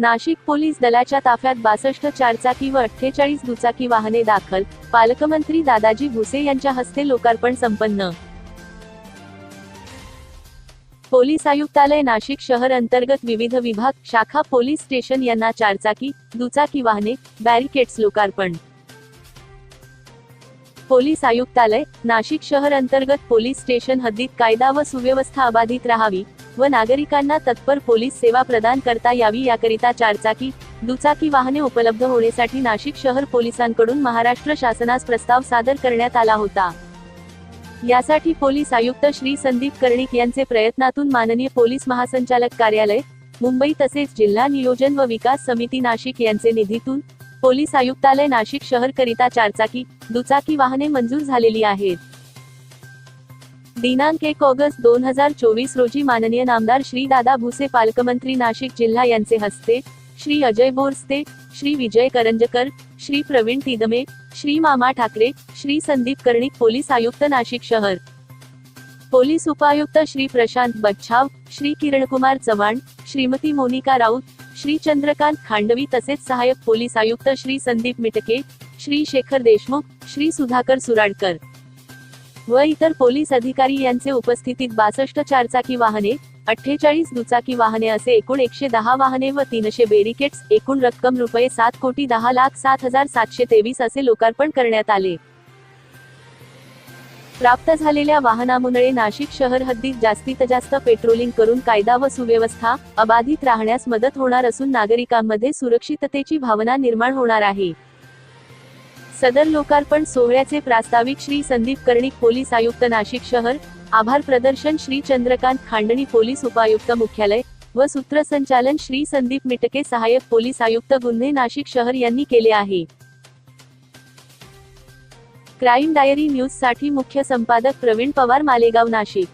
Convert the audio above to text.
Nashik police दलाच्या ताफ्यात बासष्ट चारचाकी व अठ्ठेचाळीस दुचाकी वाहने दाखल पालकमंत्री दादाजी भुसे यांच्या हस्ते लोकार्पण संपन्न. पोलीस आयुक्तालय नाशिक शहर अंतर्गत विविध विभाग शाखा पोलीस स्टेशन यांना चारचाकी दुचाकी वाहने बॅरिकेड्स लोकार्पण. पोलीस आयुक्तालय नाशिक शहर अंतर्गत पोलीस स्टेशन हद्दीत कायदा व सुव्यवस्था अबाधित राहावी व नागरिकांना तत्पर पोलीस सेवा प्रदान करता यावी याकरिता चारचाकी दुचाकी वाहने उपलब्ध होण्यासाठी नाशिक शहर पोलिसांकडून महाराष्ट्र शासनास प्रस्ताव सादर करण्यात आला होता. यासाठी पोलीस आयुक्त श्री संदीप कर्णिक यांचे प्रयत्नातून माननीय पोलीस महासंचालक कार्यालय मुंबई तसेच जिल्हा नियोजन व विकास समिती नाशिक यांचे निधीतून पोलीस आयुक्तालय नाशिक शहर करिता चारचाकी दुचाकी वाहने मंजूर झालेली आहेत. दिनांक एक ऑगस्ट दोन हजार चोवीस रोजी माननीय नामदार श्री दादा भुसे पालकमंत्री नाशिक जिल्हा यांचे हस्ते श्री अजय बोरस्ते श्री विजय करंजकर श्री प्रवीण तिदमे श्री मामा ठाकरे श्री संदीप कर्णिक पोलीस आयुक्त नाशिक शहर. पोलीस उपायुक्त श्री प्रशांत बच्छाव श्री किरणकुमार चव्हाण श्रीमती मोनिका राऊत श्री चंद्रकांत खांडवी तसेच सहाय्यक पोलीस आयुक्त श्री संदीप मिटके श्री शेखर देशमुख श्री सुधाकर सुराडकर. व इतर पोलीस अधिकारी यांचे उपस्थितीत बासष्ट चारचाकी वाहने अठ्ठेचाळीस दुचाकी वाहने असे एकूण एकशे दहा वाहने व तीनशे बेरिकेट्स एकूण रक्कम रुपये सात कोटी दहा लाख सात हजार सातशे तेवीस असे लोकार्पण करण्यात आले. प्राप्त झालेल्या वाहनामुळे नाशिक शहर हद्दीत जास्तीत जास्त पेट्रोलिंग करून कायदा व सुव्यवस्था अबाधित राहण्यास मदत होणार असून नागरिकांमध्ये सुरक्षिततेची भावना निर्माण होणार आहे. सदर लोकार्पण सोहळ्याचे प्रास्ताविक श्री संदीप कर्णिक पोलीस आयुक्त नाशिक शहर. आभार प्रदर्शन श्री चंद्रकांत खांडणी पोलीस उपायुक्त मुख्यालय. व सूत्रसंचालन श्री संदीप मिटके सहाय्यक पोलीस आयुक्त गुन्हे नाशिक शहर यांनी केले आहे. क्राईम डायरी न्यूजसाठी मुख्य संपादक प्रवीण पवार मालेगाव नाशिक.